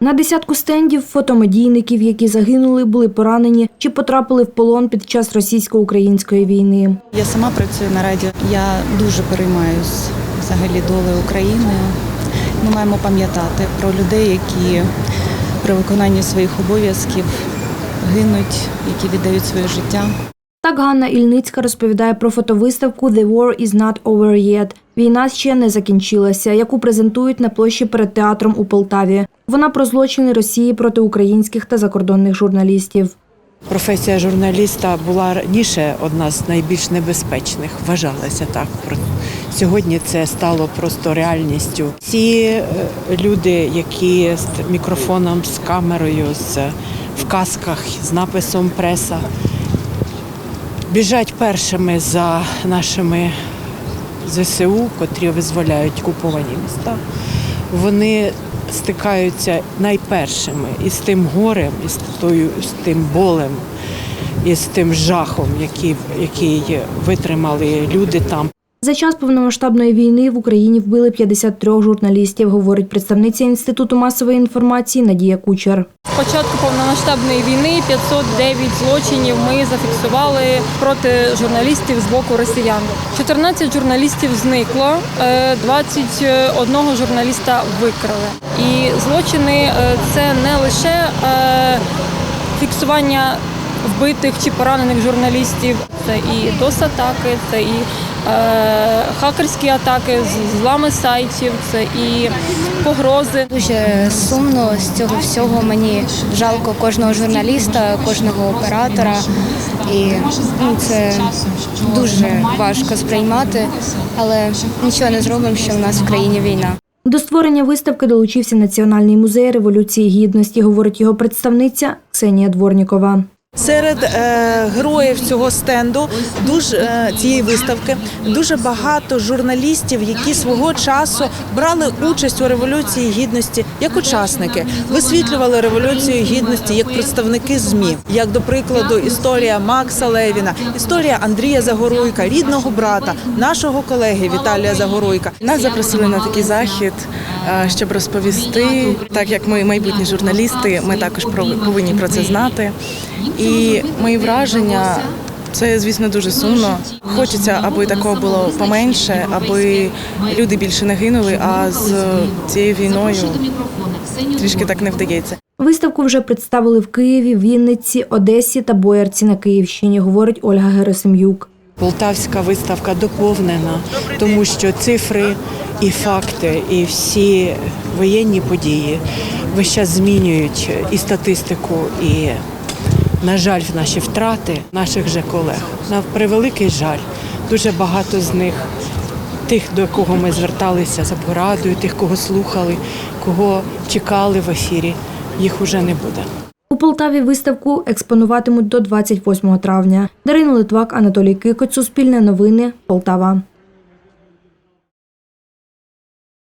На десятку стендів фотомедійників, які загинули, були поранені чи потрапили в полон під час російсько-української війни. Я сама працюю на радіо. Я дуже переймаюсь взагалі долею України. Ми маємо пам'ятати про людей, які при виконанні своїх обов'язків гинуть, які віддають своє життя. Так Ганна Ільницька розповідає про фотовиставку «The war is not over yet» – «Війна ще не закінчилася», яку презентують на площі перед театром у Полтаві. Вона про злочини Росії проти українських та закордонних журналістів. Професія журналіста була раніше одна з найбільш небезпечних, вважалася так. Сьогодні це стало просто реальністю. Ці е, люди, які з мікрофоном, з камерою, з, в касках, з написом преса, біжать першими за нашими ЗСУ, котрі визволяють окуповані міста. Вони стикаються найпершими із тим горем, тою, з тим болем, із тим жахом, який, який витримали люди там. За час повномасштабної війни в Україні вбили 53 журналістів, говорить представниця Інституту масової інформації Надія Кучер. Початку повномасштабної війни 509 злочинів ми зафіксували проти журналістів з боку росіян. 14 журналістів зникло, е, 21 журналіста викрали. І злочини е, це не лише е, фіксування вбитих чи поранених журналістів, це і DOS-атаки, це і е, хакерські атаки, з- злами сайтів, це і погрози. Дуже сумно з цього всього. Мені жалко кожного журналіста, кожного оператора, і ну, це дуже важко сприймати, але нічого не зробимо, що в нас в країні війна. До створення виставки долучився Національний музей Революції Гідності, говорить його представниця Ксенія Дворнікова. Серед е, героїв цього стенду дуже е, цієї виставки дуже багато журналістів, які свого часу брали участь у революції гідності як учасники, висвітлювали революцію гідності як представники змі. Як до прикладу, історія Макса Левіна, історія Андрія Загоруйка, рідного брата, нашого колеги Віталія Загоруйка. Нас запросили на такий захід, е, щоб розповісти, так як ми майбутні журналісти, ми також повинні про це знати. І мої враження. Це, звісно, дуже сумно. Хочеться, аби такого було поменше, аби люди більше не гинули. А з цією війною трішки так не вдається. Виставку вже представили в Києві, Вінниці, Одесі та Боярці на Київщині, говорить Ольга Герасим'юк. Полтавська виставка доповнена, тому що цифри і факти, і всі воєнні події весь час змінюють і статистику, і, на жаль, наші втрати наших же колег. На превеликий жаль, дуже багато з них. Тих, до кого ми зверталися за порадою, тих, кого слухали, кого чекали в ефірі, їх уже не буде. У Полтаві виставку експонуватимуть до 28 травня. Дарина Литвак, Анатолій Кикоць, Суспільне новини, Полтава.